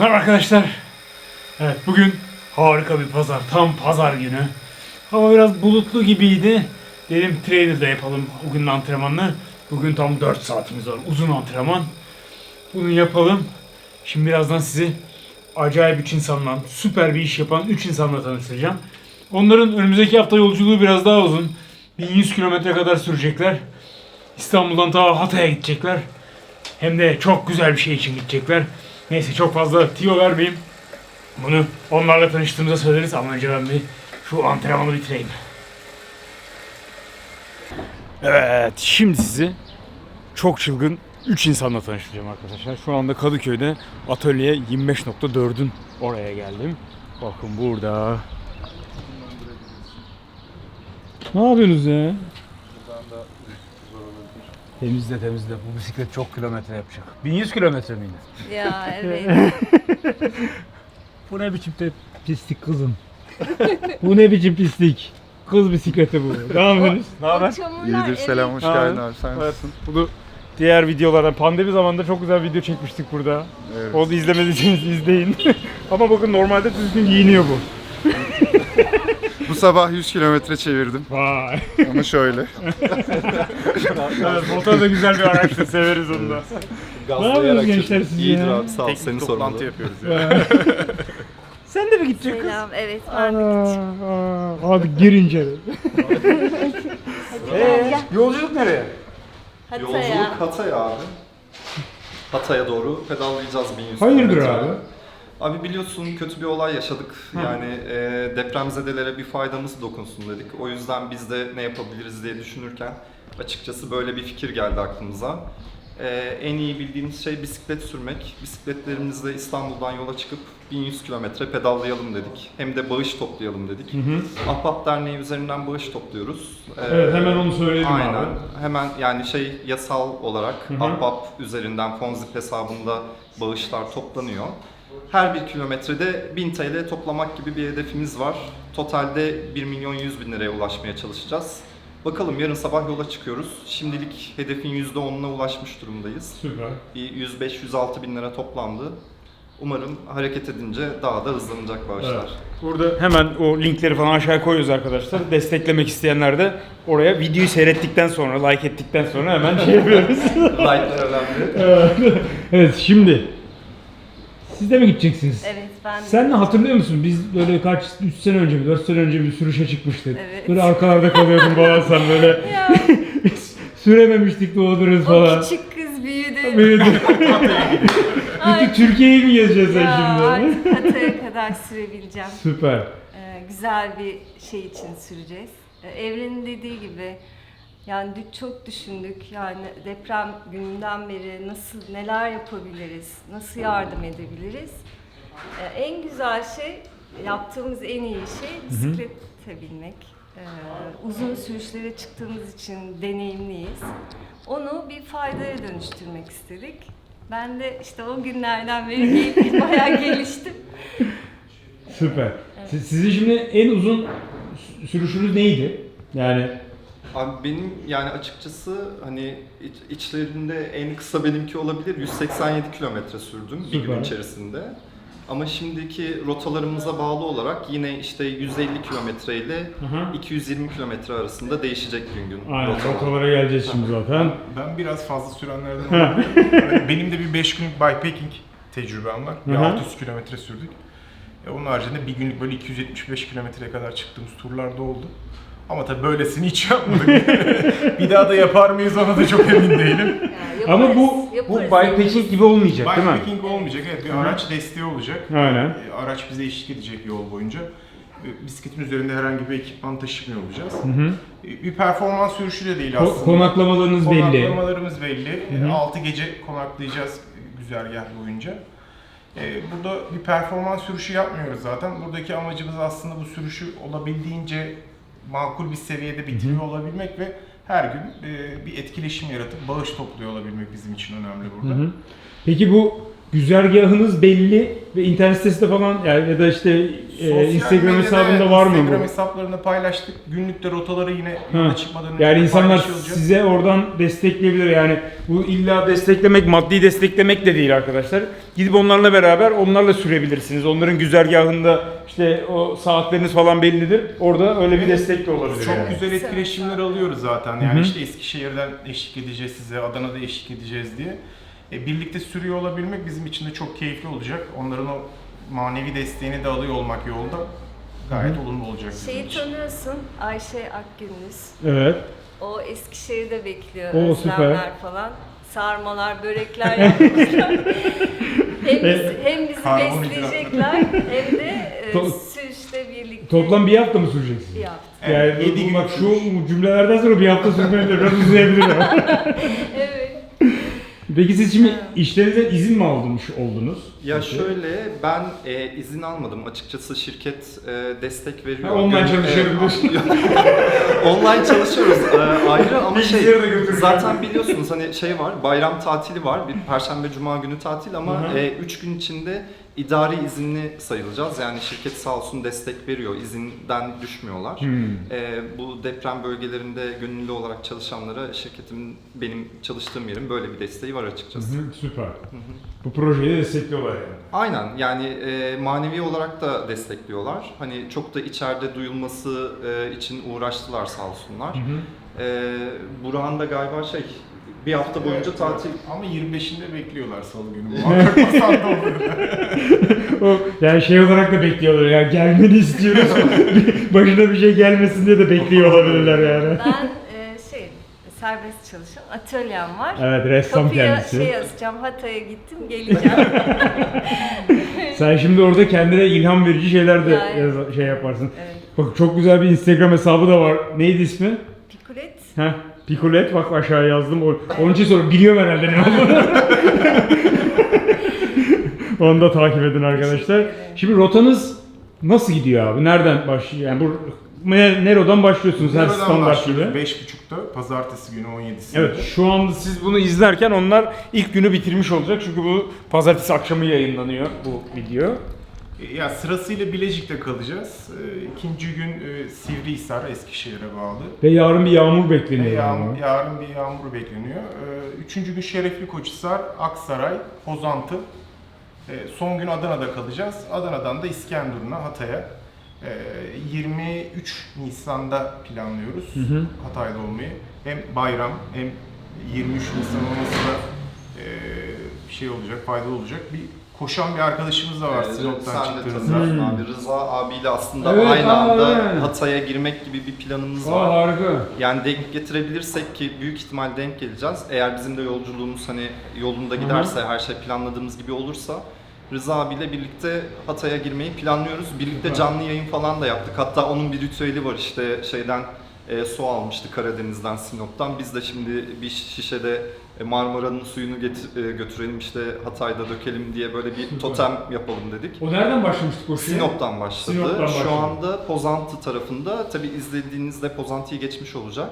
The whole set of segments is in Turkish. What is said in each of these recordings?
Merhaba arkadaşlar. Evet bugün harika bir pazar. Tam pazar günü. Hava biraz bulutlu gibiydi. Dedim trainer'da yapalım bugün antrenmanını. Bugün tam 4 saatimiz var. Uzun antrenman. Bunu yapalım. Şimdi birazdan sizi acayip 3 insanla, süper bir iş yapan 3 insanla tanıştıracağım. Onların önümüzdeki hafta yolculuğu biraz daha uzun. 1100 kilometre kadar sürecekler. İstanbul'dan ta Hatay'a gidecekler. Hem de çok güzel bir şey için gidecekler. Neyse çok fazla tiyo vermeyeyim. Bunu onlarla tanıştığımızda söyleriz ama önce ben bir şu antrenmanı bitireyim. Evet şimdi sizi çok çılgın 3 insanla tanıştıracağım arkadaşlar. Şu anda Kadıköy'de atölye 25.4'ün oraya geldim. Bakın burada. Ne yapıyorsunuz ya? Temizle temizle. Bu bisiklet çok kilometre yapacak. 1100 kilometre miydi? Ya evet. Bu ne biçim te- pislik kızım? bu ne biçim pislik? Kız bisikleti bu. Ne yapıyorsunuz? Ne haber? Çamurlar İyidir selam hoş geldin abi sen nasılsın? Bunu diğer videolardan pandemi zamanında çok güzel video çekmiştik burada. Evet. Onu izlemediyseniz izleyin. Ama bakın normalde düzgün giyiniyor bu. Bu sabah 100 kilometre çevirdim Vay. ama şöyle. evet, motor da güzel bir araçtır. Severiz onu da. Ne yapıyorsunuz gençler siz İyidir ya? abi sağ ol seni sormalı. yapıyoruz Sen de mi gideceksin kız? Selam evet ben de gideceğim. Aa, aa, hadi girin içeri. Gel, gel. Yolculuk nereye? Hatay'a. Yolculuk Hatay abi. Hatay'a doğru pedallayacağız 1100 Hayırdır kilometre. abi? Abi biliyorsun kötü bir olay yaşadık. Yani e, depremzedelere bir faydamız dokunsun dedik. O yüzden biz de ne yapabiliriz diye düşünürken açıkçası böyle bir fikir geldi aklımıza. E, en iyi bildiğimiz şey bisiklet sürmek. Bisikletlerimizle İstanbul'dan yola çıkıp 1100 kilometre pedallayalım dedik. Hem de bağış toplayalım dedik. Ahbap Derneği üzerinden bağış topluyoruz. E, Evet hemen onu söyleyelim Aynen. abi. Hemen yani şey yasal olarak hı. Ahbap üzerinden Fonzip hesabında bağışlar toplanıyor. Her bir kilometrede 1000 TL toplamak gibi bir hedefimiz var. Totalde 1 milyon 100 bin liraya ulaşmaya çalışacağız. Bakalım yarın sabah yola çıkıyoruz. Şimdilik hedefin %10'una ulaşmış durumdayız. Süper. Bir 105-106 bin lira toplandı. Umarım hareket edince daha da hızlanacak bağışlar. Evet. Burada hemen o linkleri falan aşağıya koyuyoruz arkadaşlar. Desteklemek isteyenler de oraya videoyu seyrettikten sonra, like ettikten sonra hemen şey yapıyoruz. Like'lar önemli. evet şimdi siz de mi gideceksiniz? Evet ben. Sen de hatırlıyor musun? Biz böyle kaç 3 sene önce mi 4 sene önce bir sürüşe çıkmıştık. Evet. Böyle arkalarda kalıyordun falan sen böyle sürememiştik doğduruz o falan. küçük kız büyüdü. Büyüdü. Ay, Bütün Türkiye'yi mi gezeceğiz sen ya şimdi? artık Hatay'a kadar sürebileceğim. Süper. Ee, güzel bir şey için süreceğiz. Ee, Evren'in dediği gibi yani çok düşündük. Yani deprem gününden beri nasıl neler yapabiliriz? Nasıl yardım edebiliriz? Ee, en güzel şey yaptığımız en iyi şey bisiklete binmek. Ee, uzun sürüşlere çıktığımız için deneyimliyiz. Onu bir faydaya dönüştürmek istedik. Ben de işte o günlerden beri geyik bayağı geliştim. Süper. Siz- Sizin şimdi en uzun sü- sürüşünüz neydi? Yani Abi benim yani açıkçası hani iç- içlerinde en kısa benimki olabilir 187 kilometre sürdüm bir Süper. gün içerisinde. Ama şimdiki rotalarımıza bağlı olarak yine işte 150 kilometre ile hı. 220 kilometre arasında değişecek gün gün aynen rotalar. rotalara geleceğiz şimdi zaten. Ben biraz fazla sürenlerden Benim de bir 5 günlük bikepacking tecrübem var. Bir Hı hı. 600 kilometre sürdük. E onun haricinde bir günlük böyle 275 kilometreye kadar çıktığımız turlar da oldu. Ama tabii böylesini hiç yapmadık. bir daha da yapar mıyız ona da çok emin değilim. Yani Ama yaparız, bu bu yaparız. bikepacking gibi olmayacak değil mi? Bikepacking olmayacak. Evet bir araç desteği olacak. Aynen. E, Araç bize eşlik edecek yol boyunca. E, Bisikletin üzerinde herhangi bir ekipman taşımıyor olacağız. Hı hı. E, Bir performans sürüşü de değil Ko- aslında. konaklamalarınız belli. Konaklamalarımız belli. hı. 6 gece konaklayacağız güzergah boyunca. Burada bir performans sürüşü yapmıyoruz zaten. Buradaki amacımız aslında bu sürüşü olabildiğince makul bir seviyede bitiriyor olabilmek ve her gün e, bir etkileşim yaratıp bağış topluyor olabilmek bizim için önemli burada. Peki bu güzergahınız belli ve internet sitesinde falan yani ya da işte e, Instagram medyada hesabında var mı Instagram bu? hesaplarını paylaştık. Günlükte rotaları yine yola çıkmadan önce Yani insanlar size oradan destekleyebilir. Yani bu illa desteklemek, maddi desteklemek de değil arkadaşlar. Gidip onlarla beraber onlarla sürebilirsiniz. Onların güzergahında işte o saatleriniz falan bellidir. Orada öyle bir destek de olabilir. Çok yani. güzel etkileşimler alıyoruz zaten. Yani işte Eskişehir'den eşlik edeceğiz size, Adana'da eşlik edeceğiz diye. E, birlikte sürüyor olabilmek bizim için de çok keyifli olacak. Onların o manevi desteğini de alıyor olmak yolda gayet olumlu olacak Şeyi tanıyorsun Ayşe Akgündüz. Evet. O Eskişehir'de bekliyor. Özlemler süper. falan. Sarmalar, börekler yapmışlar. hem, bizi, hem bizi besleyecekler hem de e, To- sürüşte birlikte Toplam bir hafta mı süreceksin? bir hafta. Evet, Yani gün bak şu cümlelerden sonra bir hafta sürmeyebilir, biraz uzayabilir. Evet. Peki siz şimdi işlerinizden izin mi aldınız oldunuz? Ya Peki. şöyle ben e, izin almadım açıkçası şirket e, destek veriyor. Ha, online Gönül-. E, online çalışıyoruz e, ayrı ama şey Bilgisayarı da götürün. zaten biliyorsunuz hani şey var bayram tatili var bir perşembe cuma günü tatil ama Hı hı. 3 gün içinde idari izinli sayılacağız. Yani şirket sağ olsun destek veriyor izinden düşmüyorlar. Hmm. E, bu deprem bölgelerinde gönüllü olarak çalışanlara şirketimin benim çalıştığım yerin böyle bir desteği var açıkçası. Hı, süper. Bu projeyi de destekliyorlar yani. Aynen yani e, manevi olarak da destekliyorlar. Hani çok da içeride duyulması e, için uğraştılar sağ olsunlar. E, Burak'ın da galiba şey bir hafta boyunca tatil. Ama 25'inde bekliyorlar salı günü. Muhakkak masanda olur. O, yani şey olarak da bekliyorlar ya gelmeni istiyoruz. Başına bir şey gelmesin diye de bekliyor olabilirler yani. Ben e, şey serbest çalışan atölyem var. Evet ressam Kapıya kendisi. şey yazacağım, Hatay'a gittim, geleceğim. Sen şimdi orada kendine ilham verici şeyler de Yani. yaz- şey yaparsın. evet. Bak çok güzel bir Instagram hesabı da var. Neydi ismi? Pikulet. Heh, Pikolet bak aşağı yazdım. O- Onun için sonra biliyorum herhalde ne olduğunu. Onu da takip edin arkadaşlar. Şimdi rotanız nasıl gidiyor abi? Nereden başlıyor? Yani bu Ne- Nero'dan başlıyorsunuz her standart gibi. başlıyoruz 5.30'da pazartesi günü 17'sinde. Evet şu anda siz bunu izlerken onlar ilk günü bitirmiş olacak çünkü bu pazartesi akşamı yayınlanıyor bu video. Ya sırasıyla Bilecik'te kalacağız. E, İkinci gün e, Sivrihisar, Eskişehir'e bağlı. Ve yarın bir yağmur bekleniyor. yağmur, yani. yarın bir yağmur bekleniyor. E, Üçüncü gün Şerefli Koçhisar, Aksaray, Pozantı. E, Son gün Adana'da kalacağız. Adana'dan da İskenderun'a, Hatay'a. E, 23 Nisan'da planlıyoruz hı. Hatay'da olmayı. Hem bayram hem 23 Nisan olması da e, şey olacak, faydalı olacak. Bir koşan bir arkadaşımız da var Ee, Sinop'tan sen de çıktığınızda. tanıyorsun Hmm. abi. Rıza abiyle aslında Evet, aynı aa, anda evet. Hatay'a girmek gibi bir planımız Aa, var. harika. Yani denk getirebilirsek ki büyük ihtimal denk geleceğiz. Eğer bizim de yolculuğumuz hani yolunda giderse, her şey planladığımız gibi olursa Rıza abiyle birlikte Hatay'a girmeyi planlıyoruz. Birlikte canlı yayın falan da yaptık. Hatta onun bir ritüeli var işte şeyden e, su almıştı Karadeniz'den, Sinop'tan. Biz de şimdi bir şişede Marmara'nın suyunu getir- e, götürelim işte Hatay'da dökelim diye böyle bir totem yapalım dedik. O nereden başlamıştık koşuya? Sinop'tan başladı. Sinop'tan başladı. Şu anda Pozantı tarafında, tabi izlediğinizde Pozantı'yı geçmiş olacak.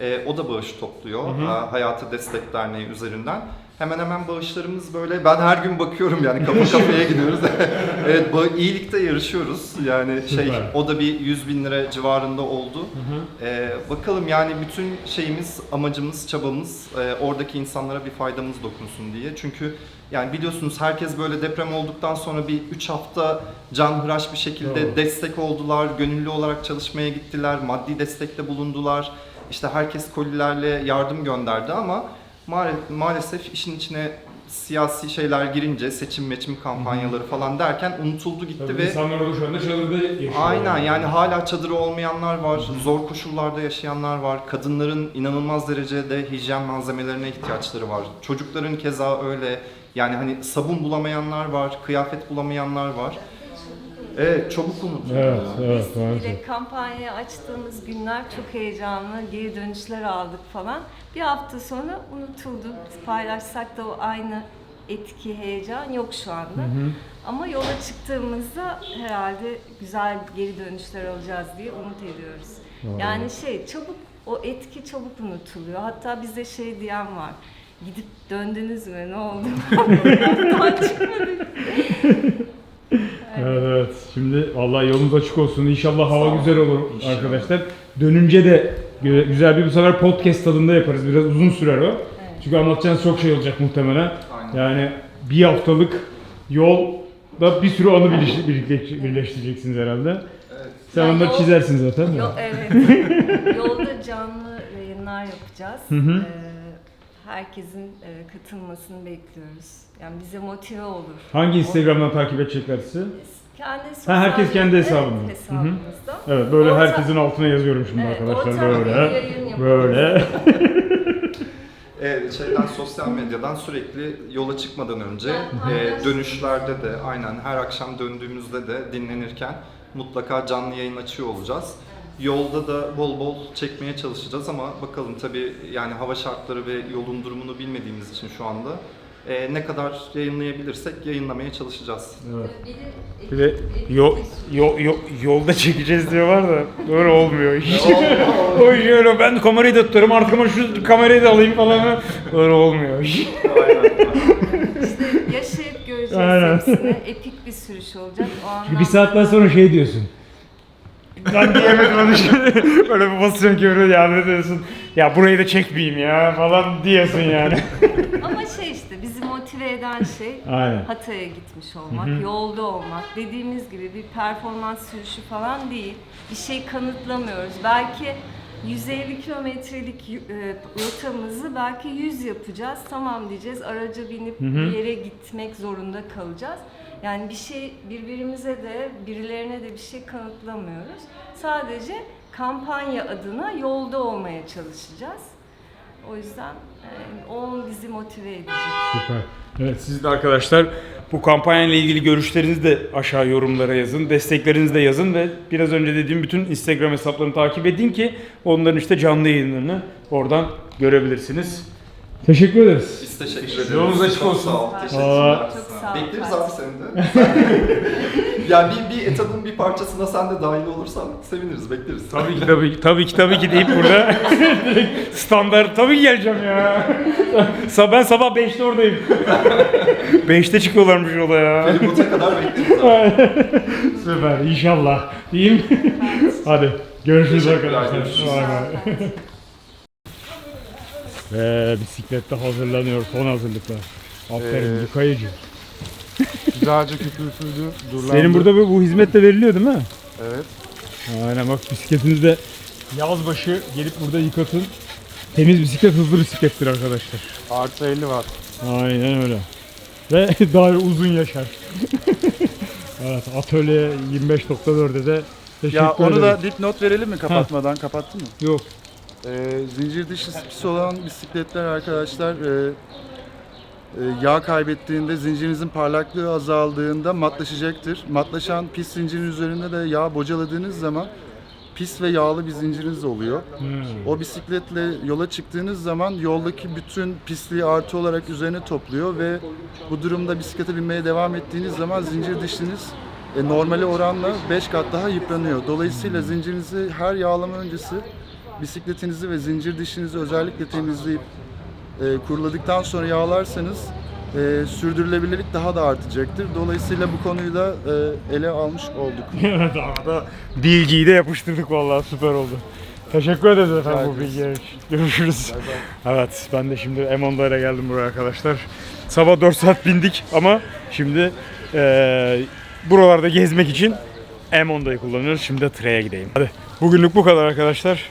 Ee, o da bağış topluyor Hı hı. Ee, Hayatı Destek Derneği üzerinden. Hemen hemen bağışlarımız böyle, ben her gün bakıyorum yani kafa kafaya gidiyoruz. evet, bu iyilikte yarışıyoruz. Yani şey, Süper. o da bir 100 bin lira civarında oldu. Hı hı. Ee, bakalım yani bütün şeyimiz, amacımız, çabamız e, oradaki insanlara bir faydamız dokunsun diye. Çünkü yani biliyorsunuz herkes böyle deprem olduktan sonra bir 3 hafta canhıraş bir şekilde Doğru. destek oldular, gönüllü olarak çalışmaya gittiler, maddi destekte bulundular. İşte herkes kolilerle yardım gönderdi ama maal- maalesef işin içine siyasi şeyler girince seçim meçim kampanyaları falan derken unutuldu gitti Tabii ve insanlar orada şu anda çadırda yaşıyor. Aynen yani hala çadırı olmayanlar var, zor koşullarda yaşayanlar var, kadınların inanılmaz derecede hijyen malzemelerine ihtiyaçları var, çocukların keza öyle yani hani sabun bulamayanlar var, kıyafet bulamayanlar var. Evet çabuk unutuluyor. Evet, evet. Biz maalesef. bile kampanyayı açtığımız günler çok heyecanlı, geri dönüşler aldık falan. Bir hafta sonra unutuldu. Biz paylaşsak da o aynı etki, heyecan yok şu anda. Hı hı. Ama yola çıktığımızda herhalde güzel geri dönüşler alacağız diye umut ediyoruz. Yani şey çabuk o etki çabuk unutuluyor. Hatta bize şey diyen var. Gidip döndünüz mü? Ne oldu? Yoldan çıkmadık. Evet, evet. Şimdi vallahi yolunuz açık olsun. İnşallah hava güzel olur arkadaşlar. Dönünce de gü- güzel bir bu sefer podcast tadında yaparız. Biraz uzun sürer o. Çünkü anlatacağınız çok şey olacak muhtemelen. Aynen. Yani bir haftalık yolda bir sürü anı birleş- birlikte- birleştireceksiniz herhalde. Evet. Sen Yani onları yol- çizersin zaten. Yo, evet. Yolda canlı yayınlar yapacağız. Hı hı. Ee, herkesin e, katılmasını bekliyoruz. Yani bize motive olur. Hangi Instagram'dan takip edecekler sizi? Kendi Ha, herkes kendi Evet, hesabında. Hı hı. hesabımızda. Evet böyle Orta- herkesin altına yazıyorum şimdi Evet, arkadaşlar böyle. Böyle. Evet, şeyden sosyal medyadan sürekli yola çıkmadan önce e, dönüşlerde de aynen her akşam döndüğümüzde de dinlenirken mutlaka canlı yayın açıyor olacağız. Yolda da bol bol çekmeye çalışacağız ama bakalım tabii yani hava şartları ve yolun durumunu bilmediğimiz için şu anda e, ne kadar yayınlayabilirsek yayınlamaya çalışacağız. Evet. Bir de, Bir de yo, yo, yo, yolda çekeceğiz diyorlar da böyle olmuyor iş. o iş öyle ben kamerayı da tutarım arkama şu kamerayı da alayım falan böyle olmuyor iş. işte yaşayıp göreceğiz Aynen. hepsini. Epik bir sürüş olacak. O anlamda Bir saatten sonra şey diyorsun. Ben diyemedim onu şimdi. Öyle bir basıyorsun ki öyle ya ne diyorsun. Ya burayı da çekmeyeyim ya falan diyorsun yani. Ama şey işte bizi motive eden şey Aynen. Hatay'a gitmiş olmak, yolda olmak. Dediğimiz gibi bir performans sürüşü falan değil. Bir şey kanıtlamıyoruz. Belki 150 kilometrelik e, rotamızı belki 100 yapacağız. Tamam diyeceğiz. Araca binip bir yere gitmek zorunda kalacağız. Yani bir şey birbirimize de birilerine de bir şey kanıtlamıyoruz. Sadece kampanya adına yolda olmaya çalışacağız. O yüzden e, o bizi motive edecek. Süper. Evet siz de arkadaşlar bu kampanyayla ilgili görüşlerinizi de aşağı yorumlara yazın. Desteklerinizi de yazın ve biraz önce dediğim bütün Instagram hesaplarını takip edin ki onların işte canlı yayınlarını oradan görebilirsiniz. Teşekkür ederiz. Biz teşekkür ederiz. Yolunuz açık Çok olsun. Sağ ol. Teşekkürler. Çok sağ ol. Bekleriz abi seni de. yani bir, bir etapın bir parçasına sen de dahil olursan seviniriz, bekleriz. Tabii ki tabii ki tabii ki tabii ki deyip burada direkt standart tabii ki geleceğim ya. Sa- ben sabah 5'te oradayım. 5'te çıkıyorlarmış yola ya. Feribot'a kadar bekleriz abi. Süper inşallah. Diyeyim. Hadi görüşürüz Teşekkürler, arkadaşlar. görüşürüz. Bay bay. Ve bisiklet de hazırlanıyor. Son hazırlıklar. Aferin Ee, yıkayıcı. Güzelce köpürtüldü, durlandı. Senin burada bu, bu hizmet de veriliyor değil mi? Evet. Aynen bak bisikletinizi de yaz başı gelip burada yıkatın. Temiz bisiklet hızlı bisiklettir arkadaşlar. Artı 50 var. Aynen öyle. Ve daha uzun yaşar. evet atölye 25.4'e de teşekkür Ya onu ederim. da dipnot verelim mi kapatmadan? Kapattın mı? Yok. Ee, zincir dışı pis olan bisikletler arkadaşlar e, e, yağ kaybettiğinde zincirinizin parlaklığı azaldığında matlaşacaktır. Matlaşan pis zincirin üzerinde de yağ bocaladığınız zaman pis ve yağlı bir zinciriniz oluyor. Hmm. O bisikletle yola çıktığınız zaman yoldaki bütün pisliği artı olarak üzerine topluyor ve bu durumda bisiklete binmeye devam ettiğiniz zaman zincir dişiniz e, normale oranla 5 kat daha yıpranıyor. Dolayısıyla zincirinizi her yağlama öncesi bisikletinizi ve zincir dişinizi özellikle temizleyip e, kuruladıktan sonra yağlarsanız e, sürdürülebilirlik daha da artacaktır. Dolayısıyla bu konuyu da e, ele almış olduk. evet arada bilgiyi de yapıştırdık vallahi süper oldu. Teşekkür ederiz efendim bu için. Görüşürüz. Evet ben de şimdi Emonda ile geldim buraya arkadaşlar. Sabah 4 saat bindik ama şimdi eee, buralarda gezmek için Emonda'yı kullanıyoruz. Şimdi de Tre'ye gideyim. Hadi bugünlük bu kadar arkadaşlar.